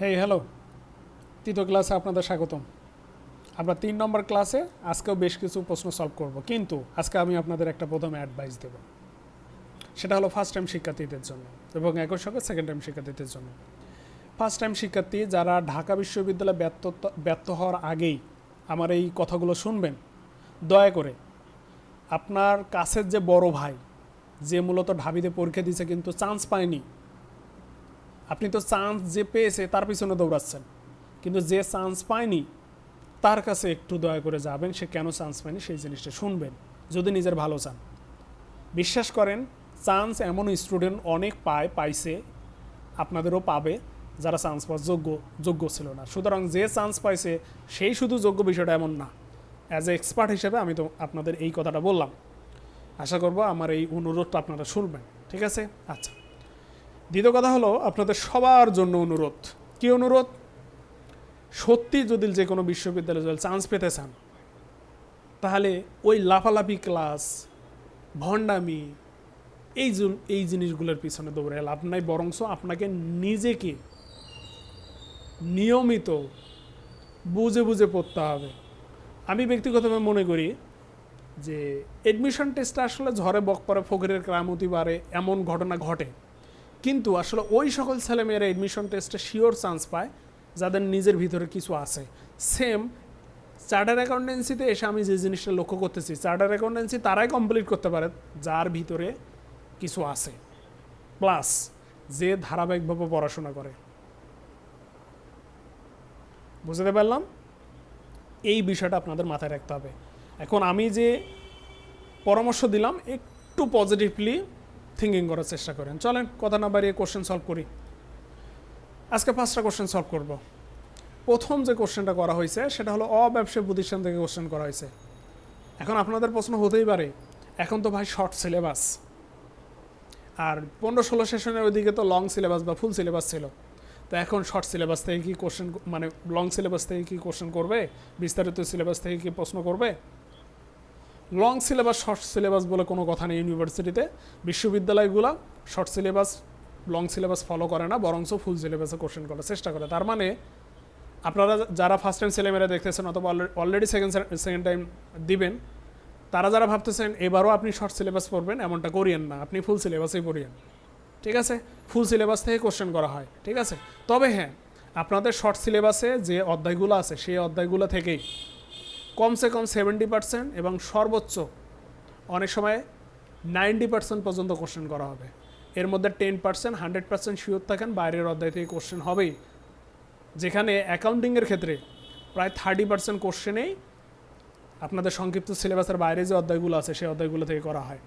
Hey hello তৃতীয় ক্লাসে আপনাদের স্বাগতম। আমরা তিন নম্বর ক্লাসে আজকেও বেশ কিছু প্রশ্ন সলভ করব। কিন্তু আজকে আমি আপনাদের একটা প্রথম অ্যাডভাইস দেব। সেটা হলো ফার্স্ট টাইম শিক্ষার্থীদের জন্য এবং একই সঙ্গে সেকেন্ড টাইম শিক্ষার্থীদের জন্য। ফার্স্ট টাইম শিক্ষার্থী যারা ঢাকা বিশ্ববিদ্যালয়ে ব্যর্থ ব্যর্থ হওয়ার আগেই আমার এই কথাগুলো শুনবেন, দয়া করে। আপনার কাছের যে বড় ভাই, যে মূলত ঢাবিতে পরীক্ষা দিয়েছে কিন্তু চান্স পায়নি আপনি তো চান্স যে পেয়েছে, তার পিছনে দৌড়াচ্ছেন। কিন্তু যে চান্স পায়নি, তার কাছে একটু দয়া করে যাবেন, সে কেন চান্স পায়নি সেই জিনিসটা শুনবেন, যদি নিজের ভালো চান। বিশ্বাস করেন, চান্স এমন স্টুডেন্ট অনেক পায়, পাইছে, আপনাদেরও পাবে, যারা চান্স পাওয়ার যোগ্য যোগ্য ছিল না। সুতরাং যে চান্স পাইছে, সেই শুধু যোগ্য বিষয়টা এমন না। অ্যাজ এ এক্সপার্ট হিসেবে আমি তো আপনাদের এই কথাটা বললাম। আশা করব আমার এই অনুরোধটা আপনারা শুনবেন, ঠিক আছে? আচ্ছা। দ্বিতীয় কথা হলো আপনাদের সবার জন্য অনুরোধ। কি অনুরোধ? সত্যি যদি যে কোনো বিশ্ববিদ্যালয়ে চান্স পেতে চান, তাহলে ওই লাফালাফি ক্লাস, ভণ্ডামি, এই এই জিনিসগুলোর পিছনে দৌড়ে লাভ নাই, বরংস আপনাকে নিজেকে নিয়মিত বুঝে বুঝে পড়তে হবে। আমি ব্যক্তিগতভাবে মনে করি যে এডমিশন টেস্টটা আসলে ঝড়ে বক পরে ফকিরের ক্রামতি বাড়ে, এমন ঘটনা ঘটে। কিন্তু আসলে ওই সকল ছেলেমেয়েরা এডমিশন টেস্টে শিওর চান্স পায় যাদের নিজের ভিতরে কিছু আছে। সেম চার্টার অ্যাকাউন্টেন্সিতে এসে আমি যে জিনিসটা লক্ষ্য করতেছি চার্টার অ্যাকাউন্টেন্সি তারাই কমপ্লিট করতে পারে যার ভিতরে কিছু আছে। প্লাস যে ধারাবাহিকভাবে পড়াশোনা করে। বুঝতে পারলাম? এই বিষয়টা আপনাদের মাথায় রাখতে হবে। এখন আমি যে পরামর্শ দিলাম, একটু পজিটিভলি থিঙ্কিং করার চেষ্টা করেন। চলেন, কথা না বাড়িয়ে কোশ্চেন সলভ করি। আজকে পাঁচটা কোশ্চেন সলভ করব। প্রথম যে কোশ্চেনটা করা হয়েছে, সেটা হলো অব্যবসায়ী প্রতিষ্ঠান থেকে কোশ্চেন করা হয়েছে। এখন আপনাদের প্রশ্ন হতেই পারে, এখন তো ভাই শর্ট সিলেবাস আর পনেরো ষোলো সেশনের ওইদিকে তো লং সিলেবাস বা ফুল সিলেবাস ছিল। তো এখন শর্ট সিলেবাস থেকে কি কোশ্চেন মানে লং সিলেবাস থেকে কি কোশ্চেন করবে? বিস্তারিত সিলেবাস থেকে কি প্রশ্ন করবে? লং সিলেবাস শর্ট সিলেবাস বলে কোনো কথা নেই ইউনিভার্সিটিতে বিশ্ববিদ্যালয়গুলো short syllabus long syllabus follow করে না, বরঞ্চ ফুল সিলেবাসে কোশ্চেন করার চেষ্টা করে। তার মানে আপনারা যারা ফার্স্ট টাইম ছেলেমেয়েরা দেখতেছেন অথবা অলরেডি সেকেন্ড সেকেন্ড টাইম দিবেন, তারা যারা ভাবতেছেন এবারও আপনি শর্ট সিলেবাস পড়বেন, এমনটা করিয়েন না। আপনি ফুল সিলেবাসেই পড়িয়েন। ঠিক আছে? ফুল সিলেবাস থেকে কোশ্চেন করা হয়। ঠিক আছে? তবে হ্যাঁ আপনাদের শর্ট সিলেবাসে যে অধ্যায়গুলো আছে, সেই অধ্যায়গুলো থেকেই কমসে কম সেভেন্টি পার্সেন্ট এবং সর্বোচ্চ অনেক সময় নাইনটি পার্সেন্ট পর্যন্ত কোশ্চেন করা হবে। এর মধ্যে ten percent hundred percent sure থাকেন, বাইরের অধ্যায় থেকে কোশ্চেন হবেই। যেখানে অ্যাকাউন্টিংয়ের ক্ষেত্রে প্রায় থার্টি পার্সেন্ট কোশ্চেনেই আপনাদের সংক্ষিপ্ত সিলেবাসের বাইরে যে অধ্যায়গুলো আছে, সেই অধ্যায়গুলো থেকে করা হয়।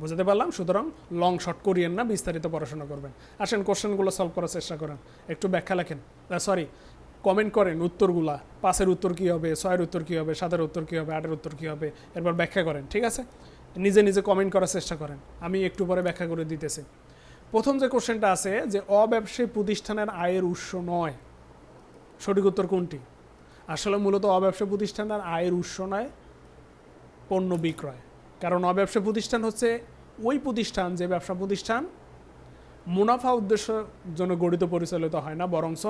বুঝতে পারলাম? সুতরাং লং শর্ট করিয়েন না, বিস্তারিত পড়াশোনা করবেন। আসেন কোশ্চেনগুলো সলভ করার চেষ্টা করেন। একটু ব্যাখ্যা লেখেন। সরি কমেন্ট করেন উত্তরগুলা, পাঁচের উত্তর কী হবে, ছয়ের উত্তর কী হবে, সাতের উত্তর কী হবে, আটের উত্তর কী হবে, এরপর ব্যাখ্যা করেন, ঠিক আছে? নিজে নিজে কমেন্ট করার চেষ্টা করেন, আমি একটু পরে ব্যাখ্যা করে দিতেছি। প্রথম যে কোশ্চেনটা আছে যে অব্যবসায়ী প্রতিষ্ঠানের আয়ের উৎস নয়, সঠিক উত্তর কোনটি? আসলে মূলত অব্যবসায়ী প্রতিষ্ঠানের আয়ের উৎস নয়, পণ্য বিক্রয়। কারণ অব্যবসা প্রতিষ্ঠান হচ্ছে ওই প্রতিষ্ঠান যে ব্যবসা প্রতিষ্ঠান মুনাফা উদ্দেশ্যের জন্য গঠিত পরিচালিত হয় না, বরঞ্চ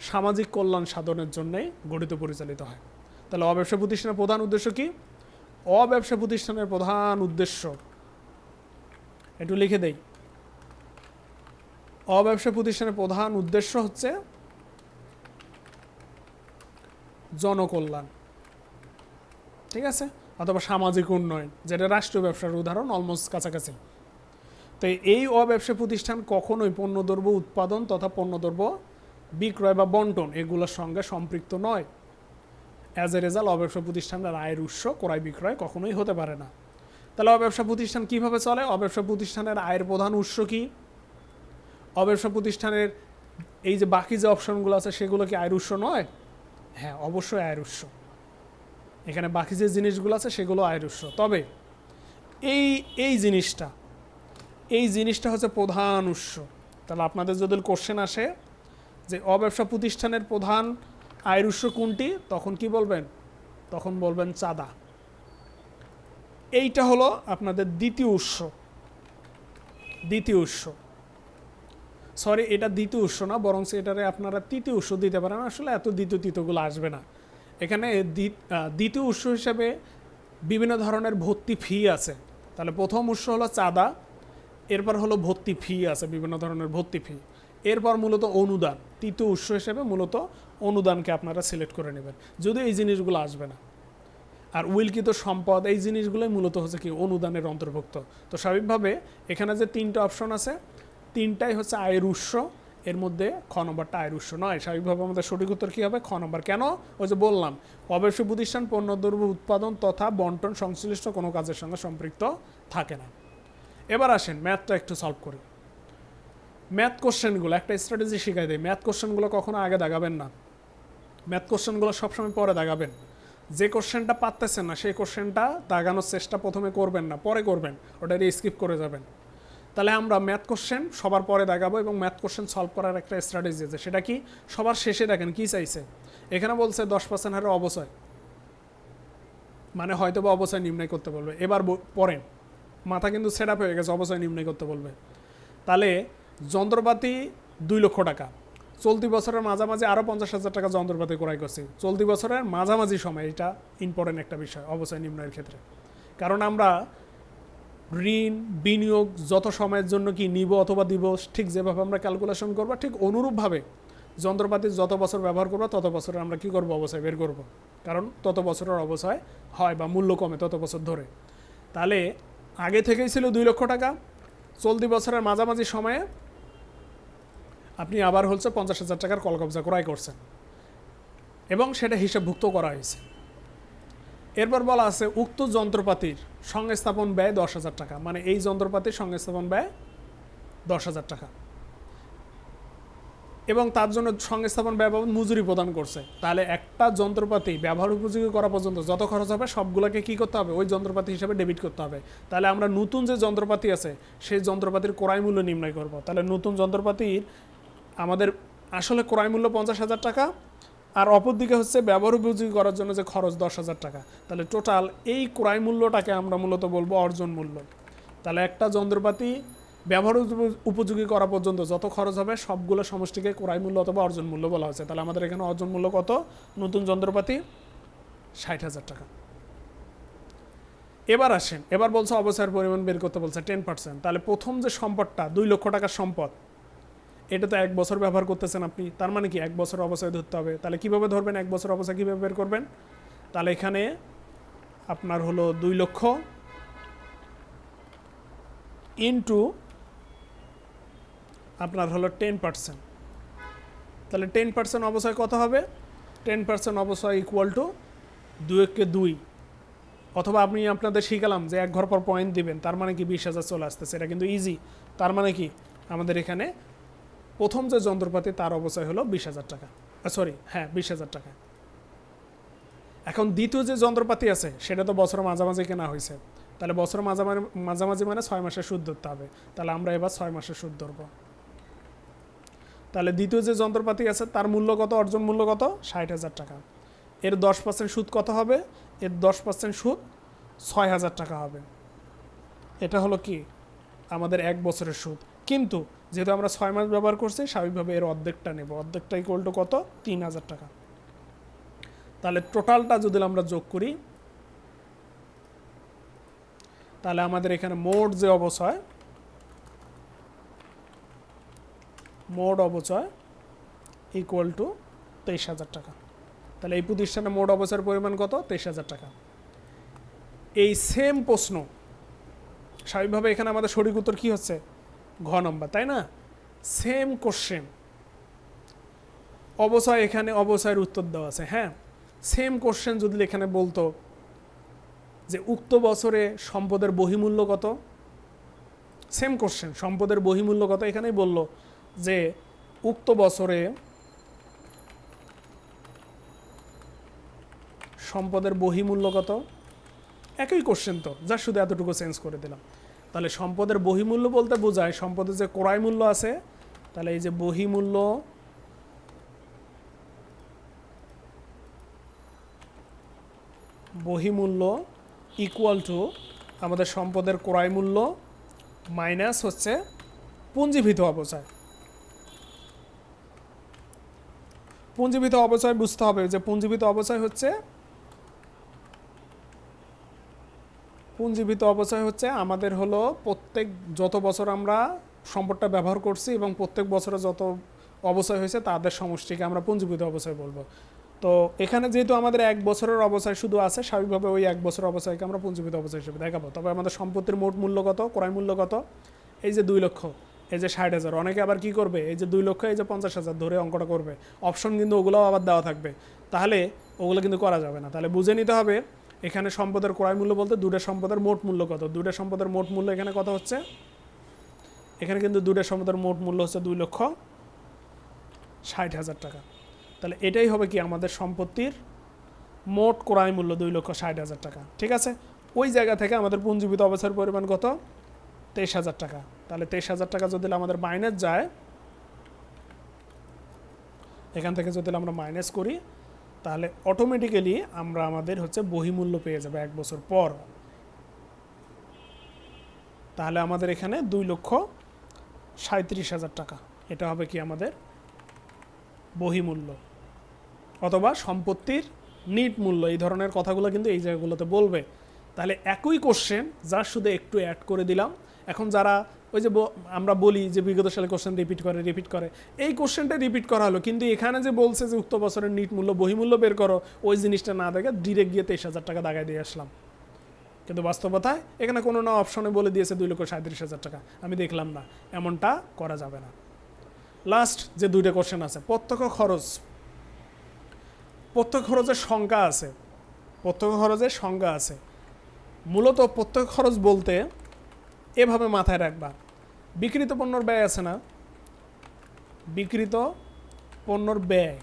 সামাজিক কল্যাণ সাধনের জন্যই গঠিত পরিচালিত হয়। তাহলে অব্যবসা প্রতিষ্ঠানের প্রধান উদ্দেশ্য কি? অব্যবসা প্রতিষ্ঠানের প্রধান উদ্দেশ্য একটু লিখে দেই। অব্যবসা প্রতিষ্ঠানের প্রধান উদ্দেশ্য হচ্ছে জনকল্যাণ। ঠিক আছে? অথবা সামাজিক উন্নয়ন, যেটা রাষ্ট্রীয় ব্যবসার উদাহরণ অলমোস্ট কাছাকাছি। তো এই অব্যবসা প্রতিষ্ঠান কখনোই পণ্যদ্রব্য উৎপাদন তথা পণ্যদ্রব্য বিক্রয় বা বন্টন, এগুলোর সঙ্গে সম্পৃক্ত নয়। অ্যাজ এ রেজাল্ট অব্যবসা প্রতিষ্ঠানের আয়ের উৎস ক্রয় বিক্রয় কখনোই হতে পারে না। তাহলে অব্যবসা প্রতিষ্ঠান কীভাবে চলে? অব্যবসা প্রতিষ্ঠানের আয়ের প্রধান উৎস কি? অব্যবসা প্রতিষ্ঠানের এই যে বাকি যে অপশনগুলো আছে, সেগুলো কি আয়ের উৎস নয়? হ্যাঁ অবশ্যই আয়ের উৎস। এখানে বাকি যে জিনিসগুলো আছে, সেগুলো আয়ের উৎস। তবে এই এই জিনিসটা এই জিনিসটা হচ্ছে প্রধান উৎস। তাহলে আপনাদের যদি কোশ্চেন আসে যে অব্যবসা প্রতিষ্ঠানের প্রধান আয়ের উৎস কোনটি? তখন কি বলবেন? তখন বলবেন চাঁদা। এইটা হলো আপনাদের দ্বিতীয় উৎস। দ্বিতীয় উৎস। সরি, এটা দ্বিতীয় উৎস না বরং এটারে আপনারা তৃতীয় উৎস দিতে পারেন। আসলে এত দ্বিতীয় তৃতীয়গুলো আসবে না। এখানে দ্বি- দ্বিতীয় উৎস হিসেবে বিভিন্ন ধরনের ভর্তি ফি আছে। তাহলে প্রথম উৎস হলো চাঁদা, এরপর হলো ভর্তি ফি আছে, বিভিন্ন ধরনের ভর্তি ফি। এরপর মূলত অনুদান। তৃতীয় উৎস হিসেবে মূলত অনুদানকে আপনারা সিলেক্ট করে নেবেন। যদিও এই জিনিসগুলো আসবে না। আর উইলকিত সম্পদ, এই জিনিসগুলোই মূলত হচ্ছে কি অনুদানের অন্তর্ভুক্ত। তো স্বাভাবিকভাবে এখানে যে তিনটা অপশন আছে, তিনটাই হচ্ছে আয়ের উৎস, এর মধ্যে খ নম্বরটা আয়ের উৎস নয়। স্বাভাবিকভাবে আমাদের সঠিক উত্তর কী হবে? খ নম্বর। কেন? ওই যে বললাম অবশ্য প্রতিষ্ঠান পণ্যদ্রব্য উৎপাদন তথা বন্টন সংশ্লিষ্ট কোনো কাজের সঙ্গে সম্পৃক্ত থাকে না। এবার আসেন ম্যাথটা একটু সলভ করি। ম্যাথ কোশ্চেনগুলো একটা স্ট্র্যাটেজি শিখাই দেয় ম্যাথ কোশ্চেনগুলো কখনো আগে দাগাবেন না। ম্যাথ কোশ্চেনগুলো সবসময় পরে দাগাবেন। যে কোশ্চেনটা পারতেছেন না, সেই কোশ্চেনটা দাগানোর চেষ্টা প্রথমে করবেন না, পরে করবেন। ওটা স্কিপ করে যাবেন। তাহলে আমরা ম্যাথ কোশ্চেন সবার পরে দাগাবো এবং ম্যাথ কোশ্চেন সলভ করার একটা স্ট্র্যাটেজি আছে। সেটা কি? সবার শেষে দেখেন কি চাইছে? এখানে বলছে দশ পার্সেন্ট হারে অবচয়। মানে হয়তো বা অবচয় নির্ণয় করতে বলবে। এবার পড়েন। মাথা কিন্তু সেট আপ হয়ে গেছে, অবচয় নির্ণয় করতে বলবে। তাহলে যন্ত্রপাতি দুই লক্ষ টাকা। চলতি বছরের মাঝামাঝি আরও পঞ্চাশ হাজার টাকা যন্ত্রপাতি ক্রয় করছি। চলতি বছরের মাঝামাঝি সময় এটা ইম্পর্টেন্ট একটা বিষয় অবচয় নির্ণয়ের ক্ষেত্রে। কারণ আমরা ঋণ, বিনিয়োগ যত সময়ের জন্য কি নিব অথবা দিব, ঠিক যেভাবে আমরা ক্যালকুলেশন করব, ঠিক অনুরূপভাবে যন্ত্রপাতি যত বছর ব্যবহার করব, তত বছরে আমরা কি করব, অবশ্যই বের করব। কারণ তত বছরের অবশ্যই হয় বা মূল্য কমে তত বছর ধরে। তাহলে আগে থেকেই ছিল দুই লক্ষ টাকা। চলতি বছরের মাঝামাঝি সময়ে আপনি আবার হচ্ছে পঞ্চাশ হাজার টাকার কলকবজা ক্রয় করছেন। এবং সেটা হিসাবভুক্ত করা হয়েছে। এরপর বলা আছে, উক্ত যন্ত্রপাতির সংস্থাপন ব্যয় দশ হাজার টাকা। মানে এই যন্ত্রপাতির সংস্থাপন ব্যয় দশ হাজার টাকা। এবং তার জন্য সংস্থাপন ব্যয় বাবদ মজুরি প্রদান করছে। তাহলে একটা যন্ত্রপাতি ব্যবহার উপযোগী করা পর্যন্ত যত খরচ হবে, সবগুলোকে কী করতে হবে? ওই যন্ত্রপাতি হিসাবে ডেবিট করতে হবে। তাহলে আমরা নতুন যে যন্ত্রপাতি আছে, সেই যন্ত্রপাতির ক্রয় মূল্য নির্ণয় করব। তাহলে নতুন যন্ত্রপাতির আমাদের আসলে ক্রয় মূল্য পঞ্চাশ হাজার টাকা, আর অপরদিকে হচ্ছে ব্যবহার উপযোগী করার জন্য যে খরচ দশ হাজার টাকা। তাহলে টোটাল এই ক্রয় মূল্যটাকে আমরা মূলত বলব অর্জন মূল্য। তাহলে একটা যন্ত্রপাতি ব্যবহার উপযোগী করা পর্যন্ত যত খরচ হবে, সবগুলো সমষ্টিকে ক্রয় মূল্য অথবা অর্জন মূল্য বলা হয়েছে। তাহলে আমাদের এখানে অর্জন মূল্য কত? নতুন যন্ত্রপাতি ষাট হাজার টাকা। এবার আসেন, এবার বলছে অবসরের পরিমাণ বের করতে বলছে টেন পার্সেন্ট তাহলে প্রথম যে সম্পদটা, দুই লক্ষ টাকার সম্পদ এটা তো এক বছর ব্যবহার করতেছেন আপনি, তার মানে কি এক বছর অবস্থায় ধরতে হবে? তাহলে কীভাবে ধরবেন? এক বছর অবস্থায় কীভাবে বের করবেন? তাহলে এখানে আপনার হলো দুই লক্ষ ইন্টু আপনার হলো টেন পার্সেন্ট তাহলে টেন পার্সেন্ট অবস্থায় কত হবে? টেন পার্সেন্ট অবস্থায় ইকুয়াল টু দুই একে দুই। অথবা আপনি আপনাদের শিখালাম যে এক ঘর পর পয়েন্ট দিবেন, তার মানে কি বিশ হাজার চলে আসতেছে, এটা কিন্তু ইজি তার মানে কি? আমাদের এখানে প্রথম যে যন্ত্রপাতি, তার অবচয় হলো বিশ হাজার টাকা। সরি হ্যাঁ বিশ হাজার টাকা। এখন দ্বিতীয় যে যন্ত্রপাতি আছে, সেটা তো বছর মাঝামাঝি কেনা হয়েছে। তাহলে বছর মাঝামাঝি মাঝামাঝি মানে ছয় মাসের সুদ ধরতে হবে। তাহলে আমরা এবার ছয় মাসের সুদ ধরবো। তাহলে দ্বিতীয় যে যন্ত্রপাতি আছে, তার মূল্য কত? অর্জন মূল্য কত? ষাট হাজার টাকা। এর দশ পার্সেন্ট সুদ কত হবে? এর দশ পার্সেন্ট সুদ ছয় হাজার টাকা হবে। এটা হলো কি? আমাদের এক বছরের সুদ। কিন্তু যেহেতু আমরা ছয় মাস ব্যবহার করছি, স্বাভাবিকভাবে এর অর্ধেকটা নেব। অর্ধেকটা ইকুয়াল টু কত? তিন হাজার টাকা। তাহলে টোটালটা যদি আমরা যোগ করি, তাহলে আমাদের এখানে মোট যে অবচয়, মোট অবচয় ইকুয়াল টু তেইশ হাজার টাকা। তাহলে এই প্রতিষ্ঠানে মোট অবচয়ের পরিমাণ কত? তেইশ হাজার টাকা। এই সেম প্রশ্ন, স্বাভাবিকভাবে এখানে আমাদের সঠিক উত্তর কী হচ্ছে? ঘ নম্বর, তাই না? সেম কোশ্চেন অবচয় এখানে অবচয়ের উত্তর দেওয়া আছে হ্যাঁ? সেম কোশ্চেন যদি এখানে বলতো যে উক্ত বছরে সম্পদের বহিমূল্য কত? সেম কোশ্চেন সম্পদের বহিমূল্য কত? এখানেই বলল যে উক্ত বছরে সম্পদের বহিমূল্য কত? একই কোশ্চেন তো, যা শুধু এতটুকু চেঞ্জ করে দিলাম। তাহলে সম্পদের বহিমূল্য বলতে বোঝায়, সম্পদের যে ক্রয় মূল্য আছে, তাহলে এই যে বহিমূল্য বহিমূল্য ইকুয়াল টু আমাদের সম্পদের ক্রয় মূল্য মাইনাস হচ্ছে পুঞ্জীভূত অপচয়। পুঞ্জীভূত অপচয় বুঝতে হবে যে পুঞ্জীভূত অপচয় হচ্ছে পুঞ্জীবিত অবচয় হচ্ছে, আমাদের হলো প্রত্যেক, যত বছর আমরা সম্পদটা ব্যবহার করছি এবং প্রত্যেক বছরে যত অবচয় হয়েছে, তাদের সমষ্টিকে আমরা পুঞ্জীবিত অবচয় বলব। তো এখানে যেহেতু আমাদের এক বছরের অবচয় শুধু আছে, স্বাভাবিকভাবে ওই এক বছরের অবচয়কে আমরা পুঞ্জীবিত অবচয় হিসেবে দেখাবো। তবে আমাদের সম্পত্তির মোট মূল্য কত, ক্রয় মূল্য কত? এই যে দুই লক্ষ, এই যে ষাট হাজার। অনেকে আবার কি করবে, এই যে দুই লক্ষ, এই যে পঞ্চাশ হাজার ধরে অঙ্কটা করবে। অপশন কিন্তু ওগুলোও আবার দেওয়া থাকবে। তাহলে ওগুলো কিন্তু করা যাবে না। তাহলে বুঝে নিতে হবে এখানে সম্পদের ক্রয় মূল্য বলতে দুটো সম্পদের মোট মূল্য কত? দুটো সম্পদের মোট মূল্য এখানে কত হচ্ছে? এখানে কিন্তু দুটো সম্পদের মোট মূল্য হচ্ছে দুই লক্ষ ষাট হাজার টাকা। তাহলে এটাই হবে কি আমাদের সম্পত্তির মোট ক্রয় মূল্য দুই লক্ষ ষাট হাজার টাকা। ঠিক আছে? ওই জায়গা থেকে আমাদের পুঞ্জীবিত অবস্থার পরিমাণ কত? তেইশ হাজার টাকা। তাহলে তেইশ হাজার টাকা যদি আমাদের মাইনাস যায়, এখান থেকে যদি আমরা মাইনাস করি তাহলে অটোমেটিক্যালি আমরা আমাদের হচ্ছে বহিমূল্য পেয়ে যাবে এক বছর পর। তাহলে আমাদের এখানে দুই লক্ষ সাঁত্রিশ হাজার টাকা। এটা হবে কি আমাদের বহিমূল্য অথবা সম্পত্তির নিট মূল্য। এই ধরনের কথাগুলো কিন্তু এই জায়গাগুলোতে বলবে। তাহলে একই কোশ্চেন যা শুধু একটু অ্যাড করে দিলাম। এখন যারা ওই যে আমরা বলি যে বিগত সালে কোশ্চেন রিপিট করে রিপিট করে। এই কোশ্চেনটা রিপিট করা হলো। কিন্তু এখানে যে বলছে যে উক্ত বছরের নিট মূল্য, বহিমূল্য বের করো, ওই জিনিসটা না দেখে ডিরেক্ট গিয়ে তেইশ হাজার টাকা দাগায় দিয়ে আসলাম। কিন্তু বাস্তবতায় এখানে কোনো না অপশনে বলে দিয়েছে দুই লক্ষ সাঁত্রিশ হাজার টাকা। আমি দেখলাম না। এমনটা করা যাবে না। লাস্ট যে দুইটা কোশ্চেন আছে, প্রত্যক্ষ খরচ। প্রত্যক্ষ খরচের সংখ্যা আছে। প্রত্যক্ষ খরচের সংজ্ঞা আছে। মূলত প্রত্যক্ষ খরচ বলতে এভাবে মাথায় রাখবা। বিক্রিত পণ্যর ব্যয় আছে না? বিক্রিত পণ্যর ব্যয়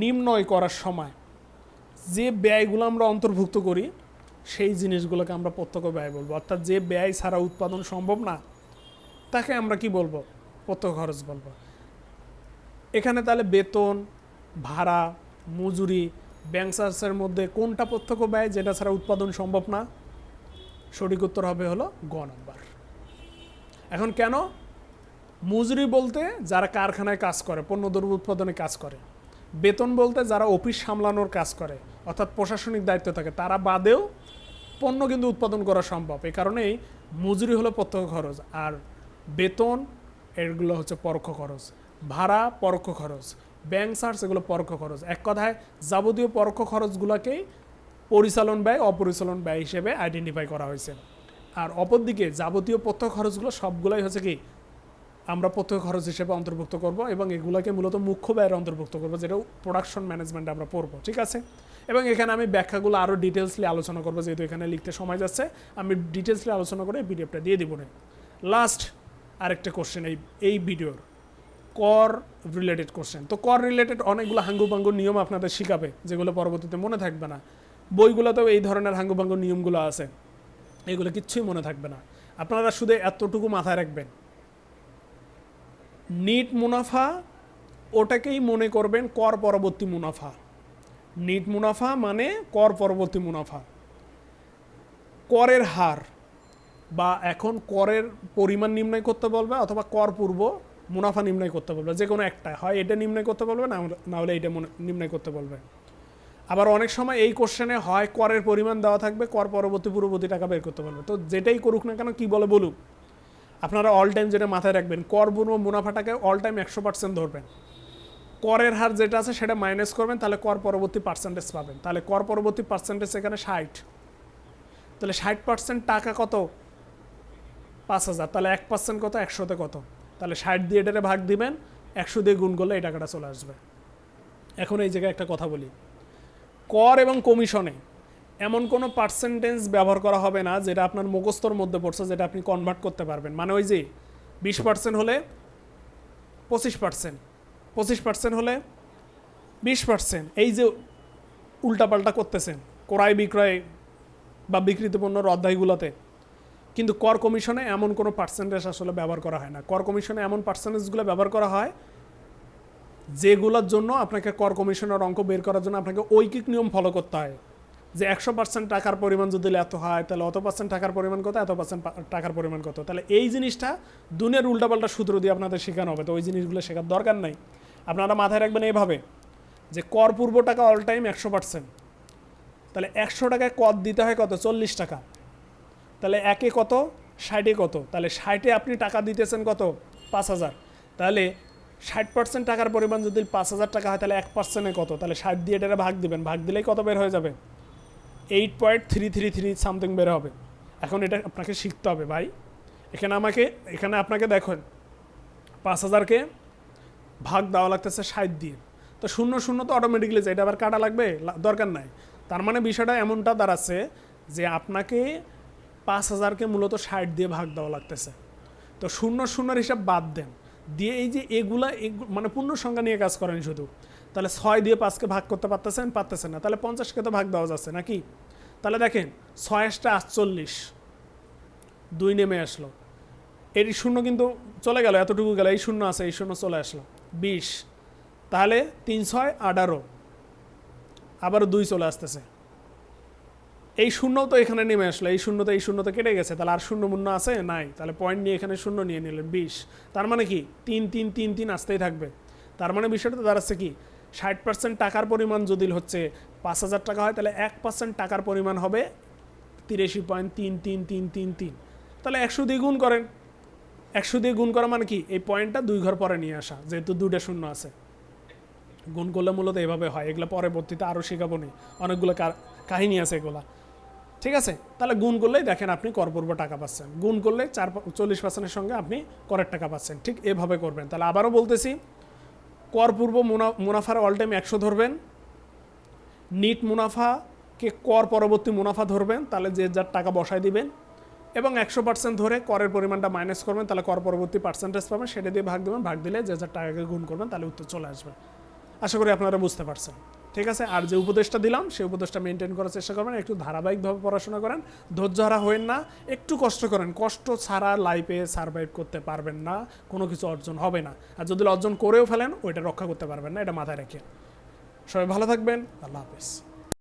নিম্নয় করার সময় যে ব্যয়গুলো আমরা অন্তর্ভুক্ত করি, সেই জিনিসগুলোকে আমরা প্রত্যক্ষ ব্যয় বলব। অর্থাৎ যে ব্যয় ছাড়া উৎপাদন সম্ভব না, তাকে আমরা কি বলব? প্রত্যক্ষ খরচ বলব। এখানে তাহলে বেতন, ভাড়া, মজুরি ব্যাংক চার্জের মধ্যে কোনটা প্রত্যক্ষ ব্যয়, যেটা ছাড়া উৎপাদন সম্ভব না? সঠিক উত্তর হবে হলো গ নাম্বার। এখন কেন? মজুরি বলতে যারা কারখানায় কাজ করে, পণ্য দ্রব্য উৎপাদনে কাজ করে, বেতন বলতে যারা অফিস সামলানোর কাজ করে, অর্থাৎ প্রশাসনিক দায়িত্ব থাকে, তারা বাদেও পণ্য কিন্তু উৎপাদন করা সম্ভব। এই কারণেই মজুরি হলো প্রত্যক্ষ খরচ আর বেতন এগুলো হচ্ছে পরোক্ষ খরচ। ভাড়া পরোক্ষ খরচ। ব্যাংক চার্জ এগুলো পরোক্ষ খরচ। এক কথায় যাবতীয় পরোক্ষ খরচগুলোকেই পরিচালন ব্যয়, অপরিচালন ব্যয় হিসেবে আইডেন্টিফাই করা হয়েছে। আর অপরদিকে যাবতীয় প্রত্যক্ষ খরচগুলো সবগুলোই হচ্ছে কি, আমরা প্রত্যক্ষ খরচ হিসেবে অন্তর্ভুক্ত করব এবং এগুলোকে মূলত মুখ্য ব্যয়ের অন্তর্ভুক্ত করব, যেটা প্রোডাকশন ম্যানেজমেন্ট আমরা পড়ব, ঠিক আছে? এবং এখানে আমি ব্যাখ্যাগুলো আরও ডিটেলসলি আলোচনা করব, যেহেতু এখানে লিখতে সময় যাচ্ছে, আমি ডিটেলসলি আলোচনা করে পিডিএফটা দিয়ে দিব না। লাস্ট আরেকটা কোশ্চেন এই এই ভিডিওর। কর রিলেটেড কোশ্চেন তো কর রিলেটেড অনেকগুলো হাঙ্গুপাঙ্গু নিয়ম আপনাদের শিখাবে, যেগুলো পরবর্তীতে মনে থাকবে না। বইগুলোতেও এই ধরনের হাঙ্গুপাঙ্গু নিয়মগুলো আছে। এগুলো কিচ্ছুই মনে থাকবে না। আপনারা শুধু এতটুকু মাথায় রাখবেন। নিট মুনাফা ওটাকেই মনে করবেন কর পরবর্তী মুনাফা। নিট মুনাফা মানে কর পরবর্তী মুনাফা। করের হার বা এখন করের পরিমাণ নির্ণয় করতে বলবে অথবা কর পূর্ব মুনাফা নির্ণয় করতে বলবে। যে কোনো একটা, হয় এটা নির্ণয় করতে বলবে না হলে এটা নির্ণয় করতে বলবে। আবার অনেক সময় এই কোশ্চেনে হয়, করের পরিমাণ দেওয়া থাকবে, কর পরবর্তী পূর্ববর্তী টাকা বের করতে পারবে। তো যেটাই করুক না কেন, কী বলে বলুক। আপনারা অল টাইম যেটা মাথায় রাখবেন, কর পূর্ব মুনাফাটাকে অল টাইম একশো পার্সেন্ট ধরবেন। করের হার যেটা আছে সেটা মাইনাস করবেন, তাহলে কর পরবর্তী পার্সেন্টেজ পাবেন। তাহলে কর পরবর্তী পার্সেন্টেজ এখানে ষাট। তাহলে ষাট পার্সেন্ট টাকা কত? পাঁচ হাজার। তাহলে এক পার্সেন্ট কত? একশোতে কত? তাহলে ষাট দিয়ে এটারে ভাগ দিবেন, একশো দিয়ে গুণ করলে এই টাকাটা চলে আসবে। এখন এই জায়গায় একটা কথা বলি। কর এবং কমিশনে এমন কোনো পার্সেন্টেজ ব্যবহার করা হবে না যেটা আপনার মুখস্থর মধ্যে পড়ছে, যেটা আপনি কনভার্ট করতে পারবেন। মানে ওই যে বিশ পার্সেন্ট হলে পঁচিশ পার্সেন্ট পঁচিশ পার্সেন্ট হলে বিশ পার্সেন্ট এই যে উল্টাপাল্টা করতেছেন, ক্রয় বিক্রয় বা বিক্রিত পণ্যর অধ্যায়গুলোতে। কিন্তু কর কমিশনে এমন কোনো পার্সেন্টেজ আসলে ব্যবহার করা হয় না। কর কমিশনে এমন পার্সেন্টেজগুলো ব্যবহার করা হয় যেগুলোর জন্য আপনাকে কর কমিশনের অঙ্ক বের করার জন্য আপনাকে ঐকিক নিয়ম ফলো করতে হয়। যে একশো পার্সেন্ট টাকার পরিমাণ যদি এত হয়, তাহলে অত পার্সেন্ট টাকার পরিমাণ কত, এত পার্সেন্ট টাকার পরিমাণ কত? তাহলে এই জিনিসটা দুনিয়ার উল্টাপাল্টা সূত্র দিয়ে আপনাদের শেখানো হবে। তো ওই জিনিসগুলো শেখার দরকার নাই। আপনারা মাথায় রাখবেন এইভাবে, যে কর পূর্ব টাকা অল টাইম একশো পার্সেন্ট তাহলে একশো টাকায় কর দিতে হয় কত? চল্লিশ টাকা। তাহলে একে কত? ষাটে কত? তাহলে ষাটে আপনি টাকা দিতেছেন কত? পাঁচ হাজার। তাহলে ষাট পার্সেন্ট টাকার পরিমাণ যদি পাঁচ হাজার টাকা হয়, তাহলে এক পার্সেন্টে কত? তাহলে ষাট দিয়ে এটা ভাগ দিবেন। ভাগ দিলেই কত বের হয়ে যাবে? Eight point three three three something বের হবে। এখন এটা আপনাকে শিখতে হবে, ভাই। এখানে আমাকে, এখানে আপনাকে দেখেন, পাঁচ হাজারকে ভাগ দেওয়া লাগতেছে ষাট দিয়ে। তো শূন্য শূন্য তো অটোমেটিকলি যায়। এটা আবার কাটা লাগবে? দরকার নাই। তার মানে বিষয়টা এমনটা দাঁড়াচ্ছে যে আপনাকে পাঁচ হাজারকে মূলত ষাট দিয়ে ভাগ দেওয়া লাগতেছে। তো শূন্য শূন্যর হিসাব বাদ দেন। দিয়ে এই যে এগুলা এগু- মানে পূর্ণ সংখ্যা নিয়ে কাজ করেন শুধু। তাহলে ছয় দিয়ে পাঁচকে ভাগ করতে পারতেছেন পারতেছেন না। তাহলে পঞ্চাশকে তো ভাগ দেওয়া যাচ্ছে নাকি? তাহলে দেখেন, ছয়াশটা আটচল্লিশ। দুই নেমে আসলো। এর শূন্য কিন্তু চলে গেল, এতটুকু গেল, এই শূন্য আছে, এই শূন্য চলে আসলো। বিশ। তাহলে তিন ছয় আঠারো। আবারও দুই চলে আসতেছে। এই শূন্যও তো এখানে নেমে আসলো, এই শূন্য তো এই শূন্য তো কেটে গেছে, তাহলে আর শূন্য মূন্য আছে? নাই। তাহলে পয়েন্ট নিয়ে এখানে শূন্য নিয়ে নিলেন, বিশ। তার মানে কি? তিন তিন তিন তিন আসতেই থাকবে। তার মানে বিষয়টা তো দাঁড়াচ্ছে কি? ষাট পার্সেন্ট টাকার পরিমাণ যদি হচ্ছে পাঁচ হাজার টাকা হয়, তাহলে এক পার্সেন্ট টাকার পরিমাণ হবে তিরাশি পয়েন্ট তিন তিন তিন তিন তিন। তাহলে একশো দিয়ে গুণ করেন। একশো দিয়ে গুণ করা মানে কি? এই পয়েন্টটা দুই ঘর পরে নিয়ে আসা, যেহেতু দুইটা শূন্য আছে। গুণ করলে মূলত এভাবে হয়, এগুলো পরবর্তীতে আরও শেখাবো নি। অনেকগুলো কাহিনী আছে এগুলা। ঠিক আছে? তাহলে গুণ করলেই দেখেন আপনি করপূর্ব টাকা পাচ্ছেন। গুণ করলে চার চল্লিশ পার্সেন্টের সঙ্গে আপনি করের টাকা পাচ্ছেন। ঠিক এভাবে করবেন। তাহলে আবারও বলতেছি করপূর্ব মুনা- মুনাফার অল টাইম একশো ধরবেন। নিট মুনাফাকে কর পরবর্তী মুনাফা ধরবেন। তাহলে যে যার টাকা বসায় দিবেন এবং একশো পার্সেন্ট ধরে করের পরিমাণটা মাইনাস করবেন। তাহলে কর পরবর্তী পার্সেন্টেজ পাবেন। সেটা দিয়ে ভাগ দেবেন। ভাগ দিলে যে যার টাকাকে গুণ করবেন, তাহলে উত্তর চলে আসবে। আশা করি আপনারা বুঝতে পারছেন। ঠিক আছে? আর যে উপদেশটা দিলাম, সেই উপদেশটা মেনটেন করার চেষ্টা করবেন। একটু ধারাবাহিকভাবে পড়াশোনা করেন। ধৈর্য হারা হবেন না। একটু কষ্ট করেন। কষ্ট ছাড়া লাইফে সারভাইভ করতে পারবেন না। কোনো কিছু অর্জন হবে না। আর যদি অর্জন করেও ফেলেন, ওইটা রক্ষা করতে পারবেন না। এটা মাথায় রেখে। সবাই ভালো থাকবেন। আল্লাহ হাফেজ।